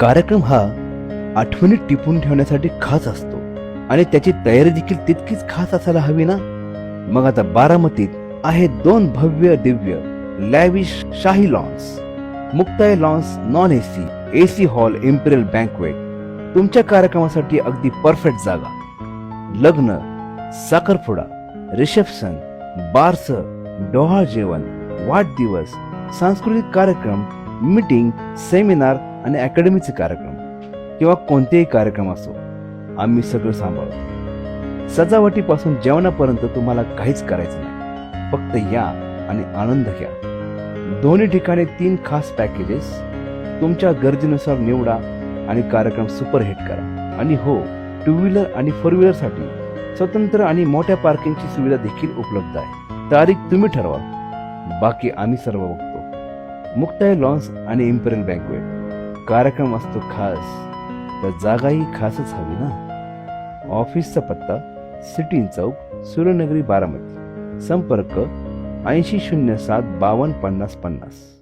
कार्यक्रम हा आठवणीत टिपून ठेवण्यासाठी खास असतो. आणि त्याची तयारी देखील तितकीच खास असायला हवी ना? मग आता बारामतीत आहे दोन भव्य दिव्य लॅविश शाही lawns. Muktai lawns non AC AC hall imperial banquet. तुमच्या कार्यक्रमासाठी अगदी परफेक्ट जागा. लग्न साखरपुडा रिसेप्शन बारस डोहाळ जेवण वाढदिवस सांस्कृतिक कार्यक्रम मीटिंग सेमिनार आणि अकॅडमीचे कार्यक्रम किंवा कोणतेही कार्यक्रम असो आम्ही सगळं सांभाळतो. सजावटीपासून जेवणापर्यंत तुम्हाला काहीच करायचं नाही. फक्त या आणि आनंद घ्या. दोन्ही ठिकाणी तीन खास पॅकेजेस तुमच्या गरजेनुसार निवडा आणि कार्यक्रम सुपरहिट करा. आणि हो टू व्हीलर आणि फोर व्हीलरसाठी स्वतंत्र आणि मोठ्या पार्किंगची सुविधा देखील उपलब्ध आहे. तारीख तुम्ही ठरवा बाकी आम्ही सर्व बघतो. मुक्ताई लॉन्स आणि इम्पेरियल बँकवेट कार्यक्रम असतो खास तर जागाही खासच हवी ना? ऑफिसचा पत्ता सिटी चौक सूर्यनगरी बारामती. संपर्क ऐंशी शून्य सात बावन्न पन्नास पन्नास.